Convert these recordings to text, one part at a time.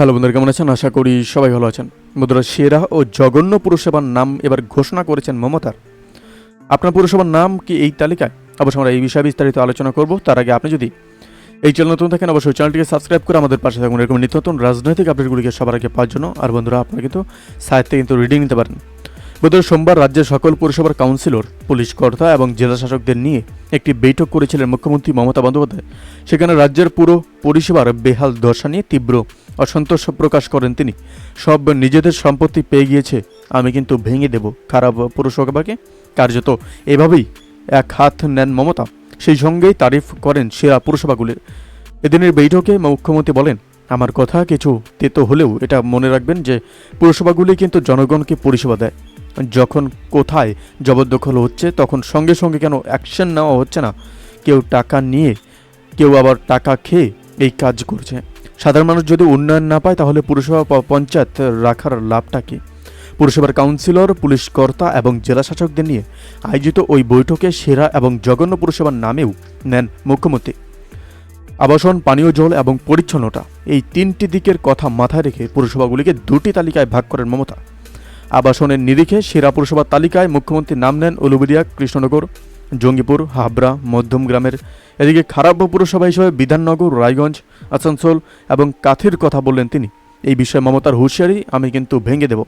Hello বন্ধুরা, কেমন আছেন? আশা করি সবাই ভালো আছেন। বন্ধুরা, সেরা ও জঘন্য পুরসভার নাম এবার ঘোষণা করেছেন মমতার। আপনার পুরসভার নাম কি এই তালিকায়? অবশ্য আমরা এই বিষয়ে বিস্তারিত আলোচনা করব। তার আগে আপনি যদি এই চ্যানেল নতুন থাকেন, অবশ্যই চ্যানেলটিকে সাবস্ক্রাইব করে আমাদের পাশে থাকুন। এরকম নিত্য নতুন রাজনৈতিক আপডেটগুলিকে সবার আগে পাওয়ার জন্য। আর বন্ধুরা, আপনারা কিন্তু সাহিত্যে কিন্তু রিডিং নিতে পারেন। বুধবার সোমবার রাজ্যের সকল পুরসভার কাউন্সিলর পুলিশ কর্তা এবং জেলা শাসকদের নিয়ে একটি বৈঠক করেছিলেন মুখ্যমন্ত্রী মমতা বন্দ্যোপাধ্যায়। সেখানে রাজ্যের পুরো পরিষেবার বেহাল দশা নিয়ে তীব্র অসন্তোষ প্রকাশ করেন তিনি। সব নিজেদের সম্পত্তি পেয়ে গিয়েছে, আমি কিন্তু ভেঙে দেব। খারাপ পুরসভাকে কার্যত এভাবেই এক হাত নেন মমতা। সেই সঙ্গেই তারিফ করেন সেরা পুরসভাগুলির। এদিনের বৈঠকে মুখ্যমন্ত্রী বলেন, আমার কথা কিছু তেতো হলেও এটা মনে রাখবেন যে পুরসভাগুলি কিন্তু জনগণকে পরিষেবা দেয়। যখন কোথায় জবরদখল হচ্ছে, তখন সঙ্গে সঙ্গে কেন অ্যাকশন নেওয়া হচ্ছে না? কেউ টাকা নিয়ে, কেউ আবার টাকা খেয়ে এই কাজ করছে। সাধারণ মানুষ যদি উন্নয়ন না পায়, তাহলে পুরসভা পঞ্চায়েত রাখার লাভটা কী? পুরসভার কাউন্সিলর, পুলিশ কর্তা এবং জেলা শাসকদের নিয়ে আয়োজিত ওই বৈঠকে সেরা এবং জঘন্য পুরসভার নামেও নেন মুখ্যমন্ত্রী। আবাসন, পানীয় জল এবং পরিচ্ছন্নতা এই তিনটি দিকের কথা মাথায় রেখে পুরসভাগুলিকে দুটি তালিকায় ভাগ করেন মমতা। আবাসনের নিরিখে সেরা পুরসভার তালিকায় মুখ্যমন্ত্রী নাম নেন উলুবেড়িয়া কৃষ্ণনগর জঙ্গিপুর, হাবড়া, মধ্যম গ্রামের। এদিকে খারাপ পুরসভা হিসেবে বিধাননগর, রায়গঞ্জ, আসানসোল এবং কাথির কথা বললেন তিনি। এই বিষয়ে মমতার হুঁশিয়ারি আমি কিন্তু ভেঙে দেব।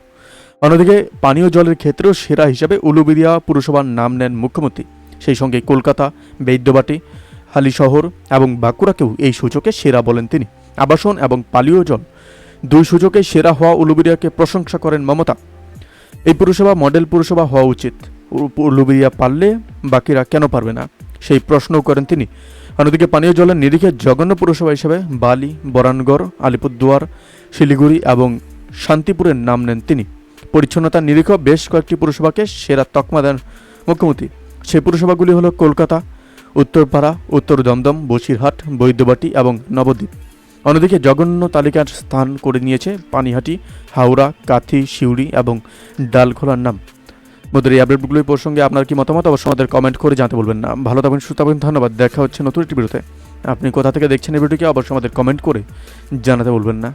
অন্যদিকে পানীয় জলের ক্ষেত্রেও সেরা হিসাবে উলুবেড়িয়া পুরসভার নাম নেন মুখ্যমন্ত্রী। সেই সঙ্গে কলকাতা বৈদ্যবাটি হালিশহর এবং বাঁকুড়াকেও এই সূচকে সেরা বলেন তিনি। আবাসন এবং পানীয় জল দুই সূচকে সেরা হওয়া উলুবেড়িয়াকে প্রশংসা করেন মমতা। এই পুরসভা মডেল পুরসভা হওয়া উচিত। উলুবেড়িয়া পারলে বাকিরা কেন পারবে না? সেই প্রশ্নও করেন তিনি। অন্যদিকে পানীয় জলের নিরিখে জঘন্য পুরসভা হিসেবে বালি, বরানগড়, আলিপুরদুয়ার, শিলিগুড়ি এবং শান্তিপুরের নাম নেন তিনি। পরিচ্ছন্নতার নিরিখ বেশ কয়েকটি পুরসভাকে সেরা তকমা দেন মুখ্যমন্ত্রী। সেই পুরসভাগুলি হলো কলকাতা, উত্তরপাড়া, উত্তর দমদম, বসিরহাট, বৈদ্যবাটি এবং নবদ্বীপ। অন্যদিকে জঘন্য তালিকার স্থান করে নিয়েছে পানিহাটি, হাওড়া, কাথি, সিউড়ি এবং ডালখোলার নাম। বন্ধুরা এই আপডেটগুলোর প্রসঙ্গে আপনার কি মতামত? অবশ্যই আমাদের কমেন্ট করে জানতে বলবেন না। ভালো থাকবেন সুস্থ থাকবেন ধন্যবাদ। দেখা হচ্ছে নতুন একটি ভিডিওতে আপনি কোথা থেকে দেখছেন এই ভিডিওটি অবশ্যই আমাদের কমেন্ট করে জানাতে বলবেন না।